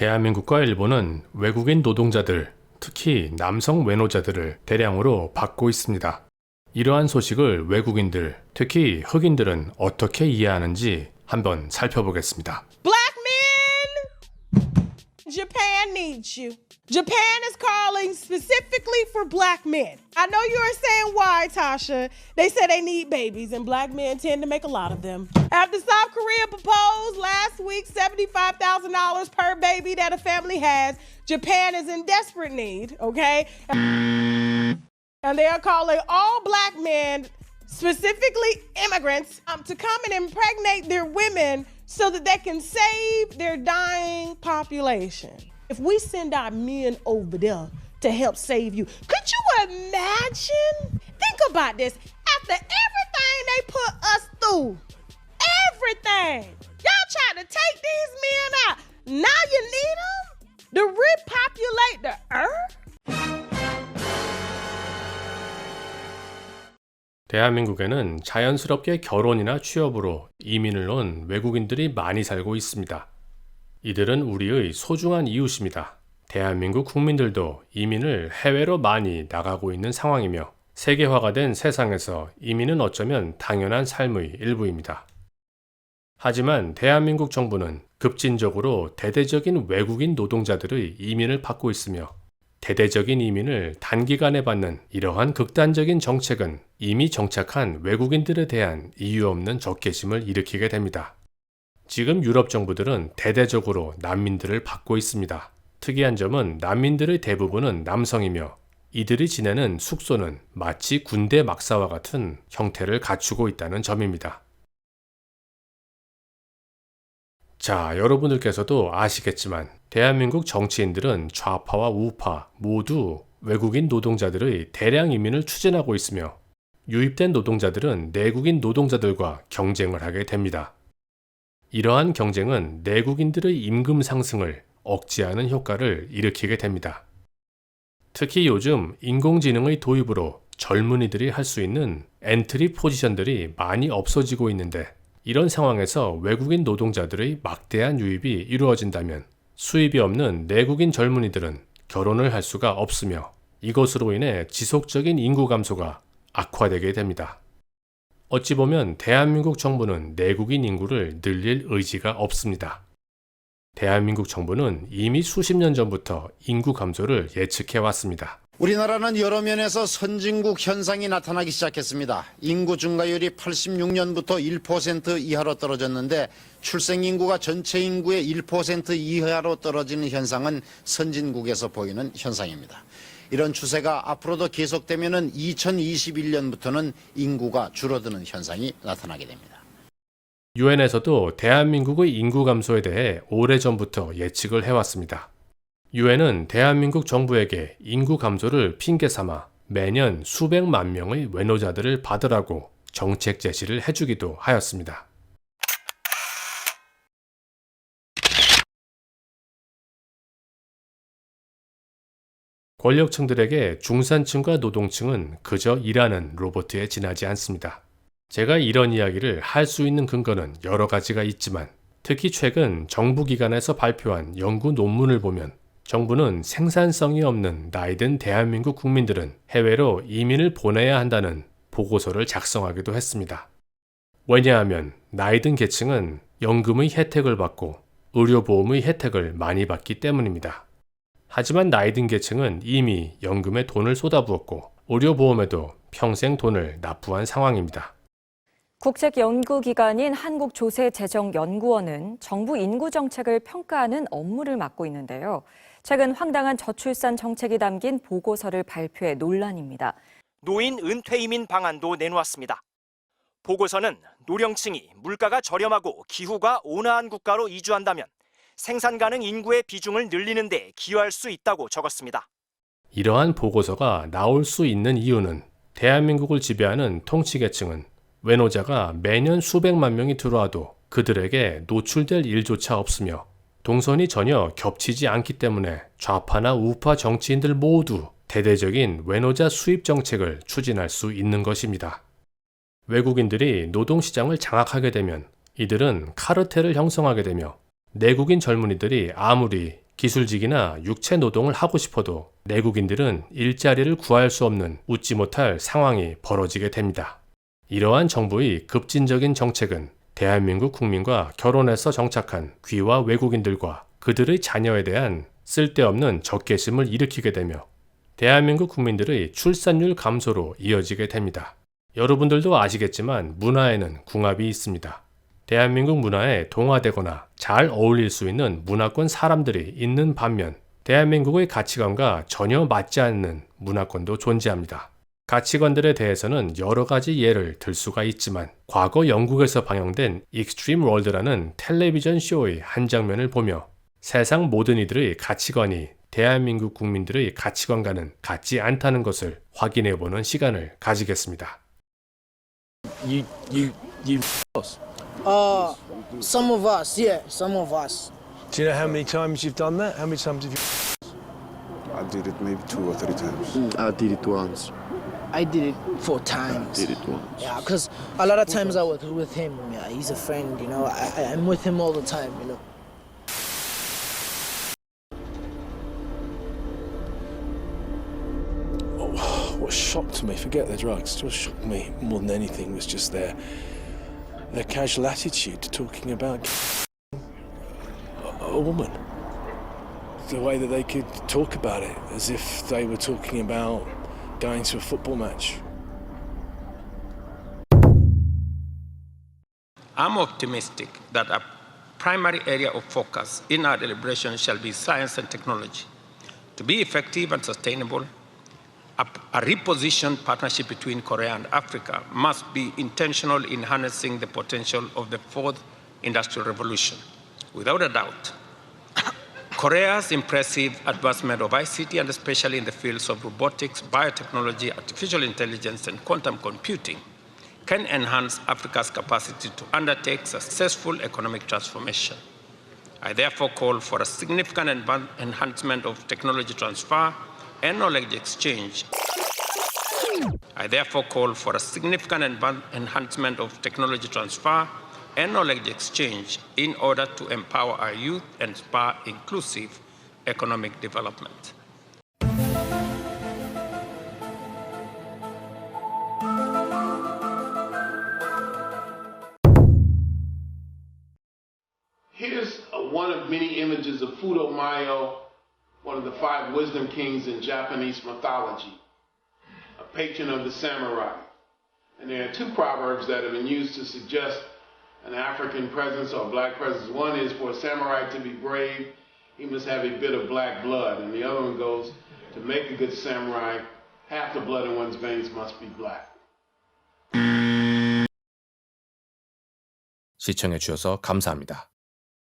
대한민국과 일본은 외국인 노동자들, 특히 남성 외노자들을 대량으로 받고 있습니다. 이러한 소식을 외국인들, 특히 흑인들은 어떻게 이해하는지 한번 살펴보겠습니다. Japan needs you. Japan is calling specifically for black men. I know you are saying why, Tasha. They say they need babies, and black men tend to make a lot of them. After South Korea proposed last week $75,000 per baby that a family has, Japan is in desperate need, okay? And they are calling all black men, specifically immigrants, um, to come and impregnate their women so that they can save their dying population. If we send our men over there to help save you, could you imagine? Think about this. After everything they put us through, everything, y'all trying to take these men out. Now you need them to repopulate the earth? 대한민국에는 자연스럽게 결혼이나 취업으로 이민을 온 외국인들이 많이 살고 있습니다. 이들은 우리의 소중한 이웃입니다. 대한민국 국민들도 이민을 해외로 많이 나가고 있는 상황이며 세계화가 된 세상에서 이민은 어쩌면 당연한 삶의 일부입니다. 하지만 대한민국 정부는 급진적으로 대대적인 외국인 노동자들의 이민을 받고 있으며 대대적인 이민을 단기간에 받는 이러한 극단적인 정책은 이미 정착한 외국인들에 대한 이유 없는 적개심을 일으키게 됩니다. 지금 유럽 정부들은 대대적으로 난민들을 받고 있습니다. 특이한 점은 난민들의 대부분은 남성이며 이들이 지내는 숙소는 마치 군대 막사와 같은 형태를 갖추고 있다는 점입니다. 자, 여러분들께서도 아시겠지만 대한민국 정치인들은 좌파와 우파 모두 외국인 노동자들의 대량 이민을 추진하고 있으며 유입된 노동자들은 내국인 노동자들과 경쟁을 하게 됩니다. 이러한 경쟁은 내국인들의 임금 상승을 억제하는 효과를 일으키게 됩니다. 특히 요즘 인공지능의 도입으로 젊은이들이 할 수 있는 엔트리 포지션들이 많이 없어지고 있는데 이런 상황에서 외국인 노동자들의 막대한 유입이 이루어진다면 수입이 없는 내국인 젊은이들은 결혼을 할 수가 없으며 이것으로 인해 지속적인 인구 감소가 악화되게 됩니다. 어찌 보면 대한민국 정부는 내국인 인구를 늘릴 의지가 없습니다. 대한민국 정부는 이미 수십 년 전부터 인구 감소를 예측해 왔습니다. 우리나라는 여러 면에서 선진국 현상이 나타나기 시작했습니다. 인구 증가율이 86년부터 1% 이하로 떨어졌는데 출생 인구가 전체 인구의 1% 이하로 떨어지는 현상은 선진국에서 보이는 현상입니다. 이런 추세가 앞으로도 계속되면 2021년부터는 인구가 줄어드는 현상이 나타나게 됩니다. 유엔에서도 대한민국의 인구 감소에 대해 오래전부터 예측을 해왔습니다. 유엔은 대한민국 정부에게 인구 감소를 핑계 삼아 매년 수백만 명의 외노자들을 받으라고 정책 제시를 해주기도 하였습니다. 권력층들에게 중산층과 노동층은 그저 일하는 로봇에 지나지 않습니다. 제가 이런 이야기를 할 수 있는 근거는 여러 가지가 있지만 특히 최근 정부 기관에서 발표한 연구 논문을 보면 정부는 생산성이 없는 나이든 대한민국 국민들은 해외로 이민을 보내야 한다는 보고서를 작성하기도 했습니다. 왜냐하면 나이든 계층은 연금의 혜택을 받고 의료보험의 혜택을 많이 받기 때문입니다. 하지만 나이 든 계층은 이미 연금에 돈을 쏟아부었고 의료 보험에도 평생 돈을 납부한 상황입니다. 국책연구기관인 한국조세재정연구원은 정부 인구 정책을 평가하는 업무를 맡고 있는데요. 최근 황당한 저출산 정책이 담긴 보고서를 발표해 논란입니다. 노인 은퇴 이민 방안도 내놓았습니다. 보고서는 노령층이 물가가 저렴하고 기후가 온화한 국가로 이주한다면 생산 가능 인구의 비중을 늘리는 데 기여할 수 있다고 적었습니다. 이러한 보고서가 나올 수 있는 이유는 대한민국을 지배하는 통치계층은 외노자가 매년 수백만 명이 들어와도 그들에게 노출될 일조차 없으며 동선이 전혀 겹치지 않기 때문에 좌파나 우파 정치인들 모두 대대적인 외노자 수입 정책을 추진할 수 있는 것입니다. 외국인들이 노동시장을 장악하게 되면 이들은 카르텔을 형성하게 되며 내국인 젊은이들이 아무리 기술직이나 육체 노동을 하고 싶어도 내국인들은 일자리를 구할 수 없는 웃지 못할 상황이 벌어지게 됩니다. 이러한 정부의 급진적인 정책은 대한민국 국민과 결혼해서 정착한 귀화 외국인들과 그들의 자녀에 대한 쓸데없는 적개심을 일으키게 되며 대한민국 국민들의 출산율 감소로 이어지게 됩니다. 여러분들도 아시겠지만 문화에는 궁합이 있습니다. 대한민국 문화에 동화되거나 잘 어울릴 수 있는 문화권 사람들이 있는 반면 대한민국의 가치관과 전혀 맞지 않는 문화권도 존재합니다. 가치관들에 대해서는 여러 가지 예를 들 수가 있지만 과거 영국에서 방영된 익스트림 월드라는 텔레비전 쇼의 한 장면을 보며 세상 모든 이들의 가치관이 대한민국 국민들의 가치관과는 같지 않다는 것을 확인해 보는 시간을 가지겠습니다. You, you, you. Us. Uh, some of us, yeah, some of us. Do you know how many times you've done that? How many times have you? I did it maybe two or three times. I did it once. I did it four times. Did it once. Yeah, because a lot of times I was with him. Yeah, he's a friend, you know. I, I- I'm with him all the time, you know. What shocked me, forget the drugs, what shocked me more than anything was just their their casual attitude to talking about a, woman. The way that they could talk about it as if they were talking about going to a football match. I'm optimistic that a primary area of focus in our deliberation shall be science and technology. To be effective and sustainable, a, a repositioned partnership between Korea and Africa must be intentional in harnessing the potential of the fourth industrial revolution. Without a doubt, Korea's impressive advancement of ICT, and especially in the fields of robotics, biotechnology, artificial intelligence, and quantum computing, can enhance Africa's capacity to undertake successful economic transformation. I therefore call for a significant enhancement of technology transfer and knowledge exchange. I therefore call for a significant enhancement of technology transfer and knowledge exchange in order to empower our youth and spur inclusive economic development. Here's one of many images of Fudo Mayo, one of the five wisdom kings in Japanese mythology, a patron of the samurai. And there are two proverbs that have been used to suggest an African presence or black presence. One is for a samurai to be brave, he must have a bit of black blood. And the other one goes, to make a good samurai, half the blood in one's veins must be black. 시청해 주셔서 감사합니다.